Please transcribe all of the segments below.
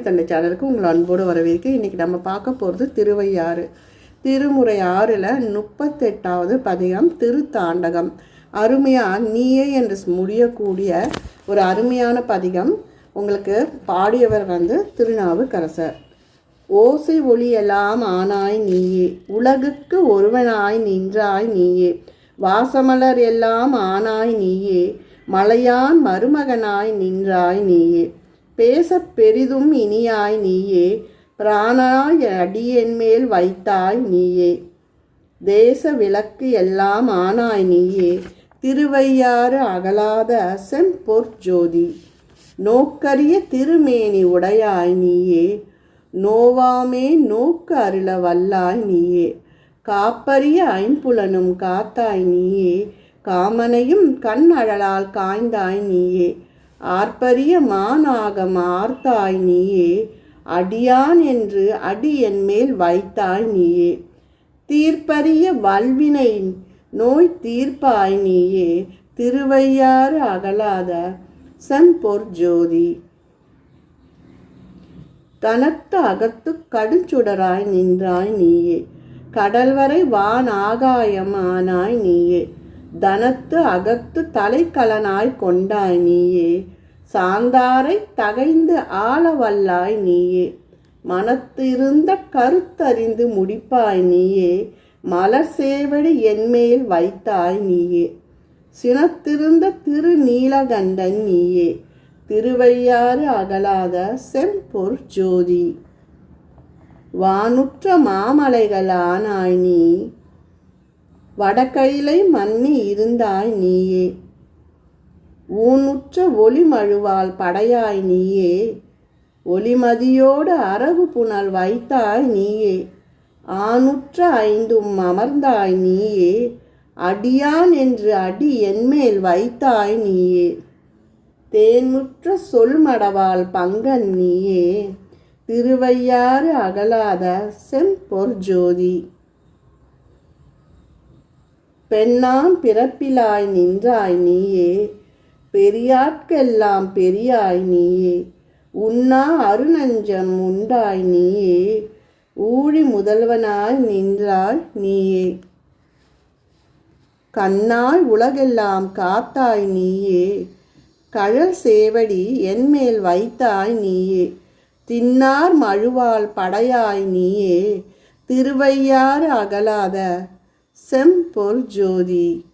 தமிழ் தந்தை சேனலுக்கு உங்களை அன்போடு வரவேற்க இன்றைக்கி நம்ம பார்க்க போகிறது திருவையாறு. திருமுறை ஆறில் முப்பத்தெட்டாவது பதிகம் திருத்தாண்டகம். அருமையாக நீயே என்று முடியக்கூடிய ஒரு அருமையான பதிகம். உங்களுக்கு பாடியவர் வந்து திருநாவுக்கரசர். ஓசை ஒளியெல்லாம் ஆனாய் நீயே உலகுக்கு ஒருவனாய் நின்றாய் நீயே வாசமலர் எல்லாம் ஆனாய் நீயே மலையான் மருமகனாய் நின்றாய் நீயே. பேசப் பெரிதும் இனியாய் நீயே பிராணாய் அடியென்மேல் வைத்தாய் நீயே. தேச விளக்கு எல்லாம் ஆனாய் நீயே திருவையாறு அகலாத செம்பொற் ஜோதி நோக்கரிய திருமேனி உடையாய் நீயே நோவாமே நோக்கு அருள வல்லாய் நீயே. காப்பரிய ஐம்புலனும் காத்தாய் நீயே காமனையும் கண் அழலால் காய்ந்தாய் நீயே. ஆர்ப்பரிய மானாகம் ஆர்த்தாய் நீயே அடியான் என்று அடி என் மேல் வைத்தாய் நீயே. தீர்ப்பரிய வல்வினை நோய் தீர்ப்பாய் நீயே திருவையாறு அகலாத செம்பொற் ஜோதி. தனத்து அகத்து கடுஞ்சுடராய் நின்றாய் நீயே கடல்வரை வான் ஆகாயம் ஆனாய் நீயே. தனத்து அகத்து தலைக்கலனாய் கொண்டாய் நீயே. சாந்தாரை தகைந்து ஆளவல்லாய் நீயே. மனத்திருந்த கருத்தறிந்து முடிப்பாய் நீயே. மலர் சேவடி என்மேல் வைத்தாய் நீயே. சினத்திருந்த திருநீலகண்டன் நீயே. திருவையாறு அகலாத செம்பொற் ஜோதி. வானுற்ற மாமலைகளானாய் நீ. வடகையிலை மன்னி இருந்தாய் நீயே. ஊனுற்ற ஒளிமழுவால் படையாய் நீயே. ஒளிமதியோடு அரவு புனல் வைத்தாய் நீயே. ஆணுற்ற ஐந்தும் அமர்ந்தாய் நீயே. அடியான் என்று அடி என்மேல் வைத்தாய் நீயே. தேன்முற்ற சொல்மடவால் பங்கன் நீயே. திருவையாறு அகலாத செம்பொற் ஜோதி பெண்ணாம் பிறப்பிலாய் நின்றாய் நீயே பெரியாட்கெல்லாம் பெரியாய் நீயே உண்ணா அருணஞ்சம் உண்டாய் நீயே ஊழி முதல்வனாய் நின்றாய் நீயே. கண்ணாய் உலகெல்லாம் காத்தாய் நீயே கழல் சேவடி என்மேல் வைத்தாய் நீயே தின்னார் மழுவால் படையாய் நீயே திருவையாறு அகலாத செம்பொல் ஜோதி.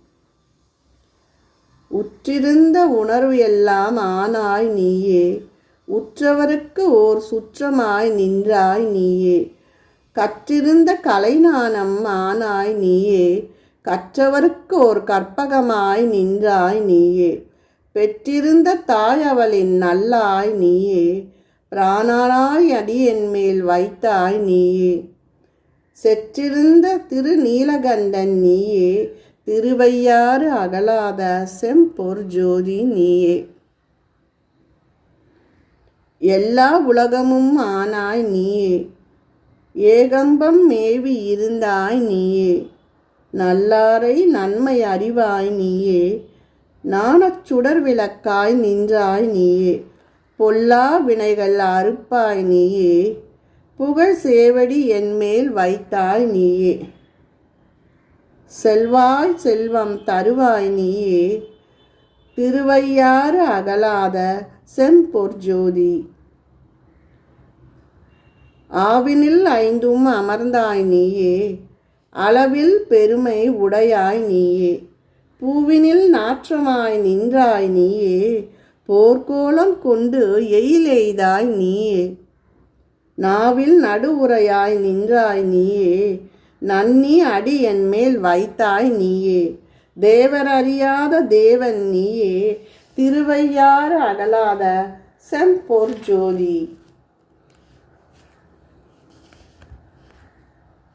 உற்றிருந்த உணர்வு எல்லாம் ஆனாய் நீயே. உற்றவருக்கு ஓர் சுற்றமாய் நின்றாய் நீயே. கற்றிருந்த கலைநாணம் ஆனாய் நீயே. கற்றவருக்கு ஓர் கற்பகமாய் நின்றாய் நீயே. பெற்றிருந்த தாய் அவளின் நல்லாய் நீயே. பிராணாய் அடி என் மேல் வைத்தாய் நீயே. செற்றிருந்த திரு நீலகண்டன் நீயே திருவையாறு அகலாத செம்பொர் ஜோதி நீயே. எல்லா உலகமும் ஆனாய் நீயே ஏகம்பம் மேவி இருந்தாய் நீயே. நல்லாரை நன்மை அறிவாய் நீயே நாணச் சுடர் விளக்காய் நின்றாய் நீயே. பொல்லா வினைகள் அறுப்பாய் நீயே புகழ் சேவடி என்மேல் வைத்தாய் நீயே. செல்வாய் செல்வம் தருவாய் நீயே. திருவையாறு அகலாத செம்பொற் ஜோதி. ஆவினில் ஐந்தும் அமர்ந்தாய் நீயே. அளவில் பெருமை உடையாய் நீயே. பூவினில் நாற்றமாய் நின்றாய் நீயே. போர்க்கோலம் கொண்டு எயிலெய்தாய் நீயே. நாவில் நடுவுரையாய் நின்றாய் நீயே. நன்னி அடி என்மேல் வைத்தாய் நீயே. தேவர் அறியாத தேவன் நீயே. திருவையாறு அகலாத செம்பொர் ஜோதி.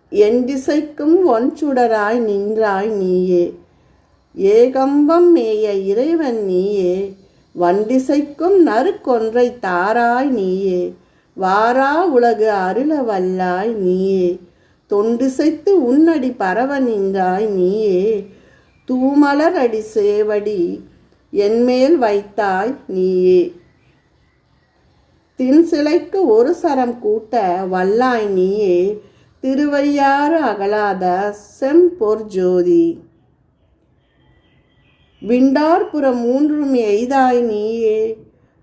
என் திசைக்கும் ஒன்சுடராய் நின்றாய் நீயே. ஏகம்பம் மேய இறைவன் நீயே. வண்டிசைக்கும் நறுக்கொன்றை தாராய் நீயே. வாரா உலகு அருள வல்லாய் நீயே. தொண்டிசைத்து உன்னடி பரவ நின்றாய் நீயே. தூமலர் அடி சேவடி என்மேல் வைத்தாய் நீயே. தின் சிலைக்கு ஒரு சரம் கூட்ட வல்லாய் நீயே. திருவையாறு அகலாத செம்பொர் ஜோதி. விண்டார்புறம் மூன்றும் எய்தாய் நீயே.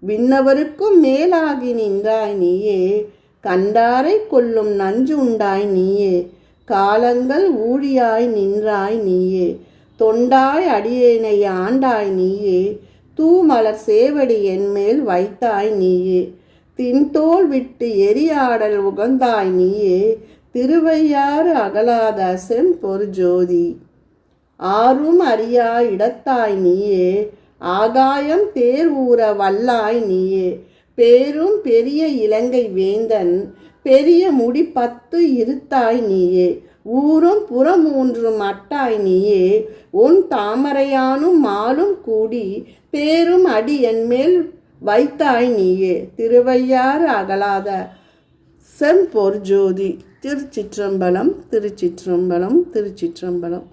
விண்ணவருக்கும் மேலாகி நின்றாய் நீயே. கண்டாரை கொல்லும் நஞ்சு உண்டாய் நீயே. காலங்கள் ஊழியாய் நின்றாய் நீயே. தொண்டாய் அடியேனை ஆண்டாய் நீயே. தூமலர் சேவடி என்மேல் வைத்தாய் நீயே. தின்தோல் விட்டு எரியாடல் உகந்தாய் நீயே. திருவையாறு அகலாத செம்பொரு ஜோதி ஆறும் அறியா இடத்தாய் நீயே. ஆகாயம் தேர் ஊற வல்லாய் நீயே. பேரும் பெரிய இலங்கை வேந்தன் பெரிய முடி பத்து இருத்தாய் நீயே. ஊரும் புறமூன்றும் அட்டாய் நீயே. உன் தாமரையானும் மாலும் கூடி பேரும் அடி என்மேல் வைத்தாய் நீயே. திருவையாறு அகலாத செம்பொர்ஜோதி திருச்சிற்றம்பலம் திருச்சிற்றம்பலம் திருச்சிற்றம்பலம்.